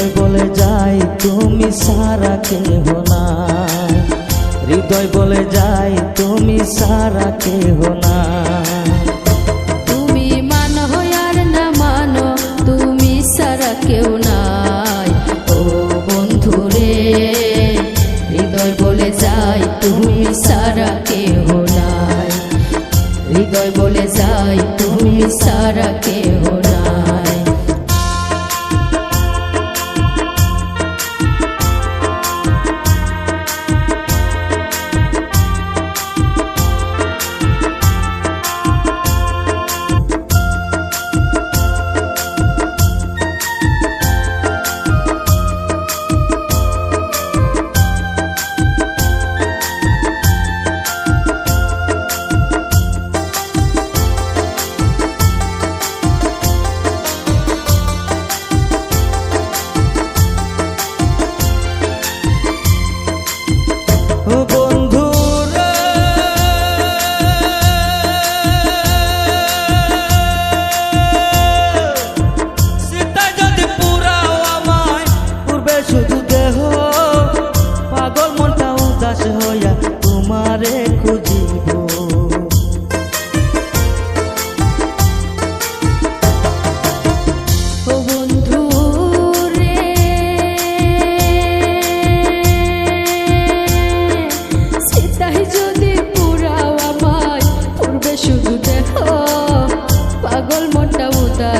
হৃদয় বলে যাই, তুমি সারা কেহ না। হৃদয় বলে যাই, তুমি সারা কেহ তুমি না মানো, তুমি সারা কেউ নাই। হৃদয় বলে যাই, তুমি সারা নাই। হৃদয় বলে তুমি কেউ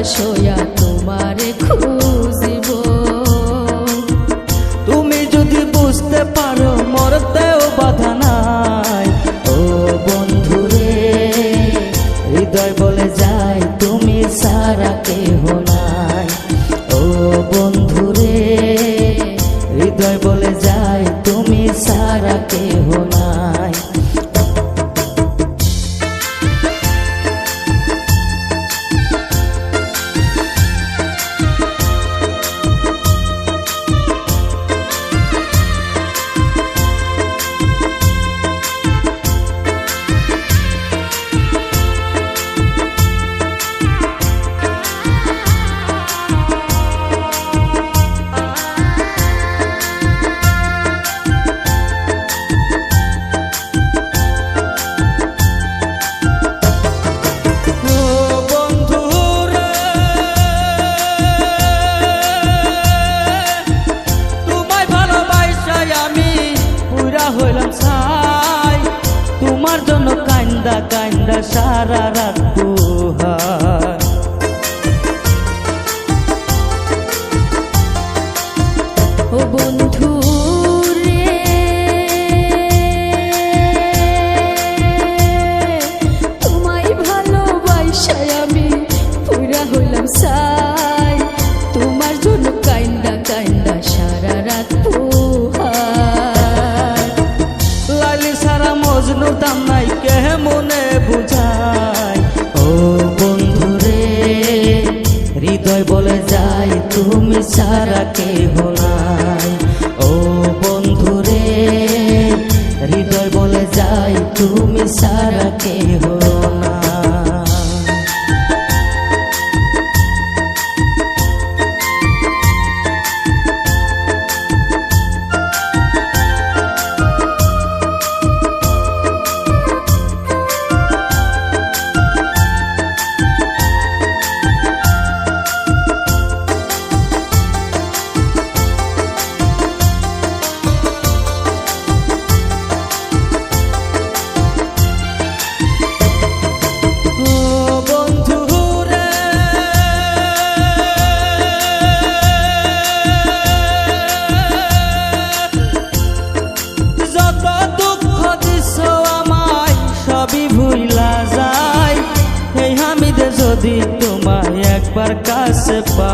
হইয়া তোমারে খুঁজিব। তুমি যদি বুঝতে পারো মরতেও বাধা নাই, ও বন্ধু রে হৃদয় বলে যায় তুমি সারা কেহ নাই। ও বন্ধু রে হৃদয় বলে যায় তুমি সারা কেহ কান্দা কান্দা সারা রাত পোহাই সারা பார்க்காசப்பா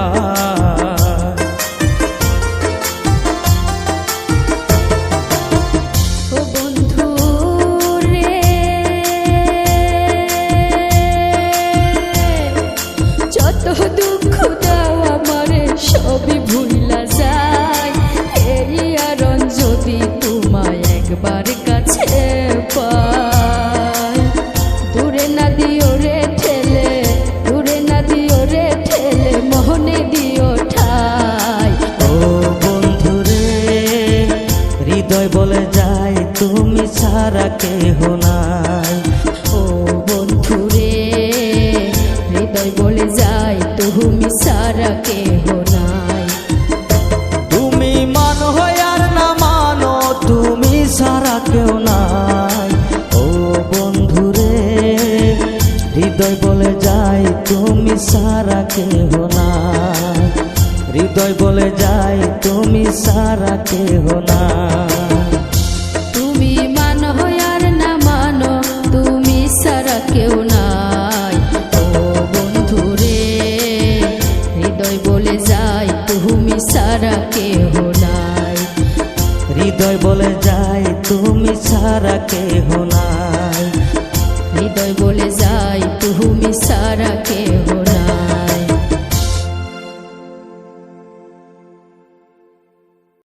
ছাড়া কেহ নাই। ও বন্ধু হৃদয় বলে যায় তুমি সারা কেহ নাই। তুমি মানো আর না মানো, তুমি ছাড়া কেউ নাই। ও বন্ধু হৃদয় বলে যায় তুমি সারা কেহ নাই। হৃদয় বলে যায় তুমি সারা কেহ নাই। হৃদয়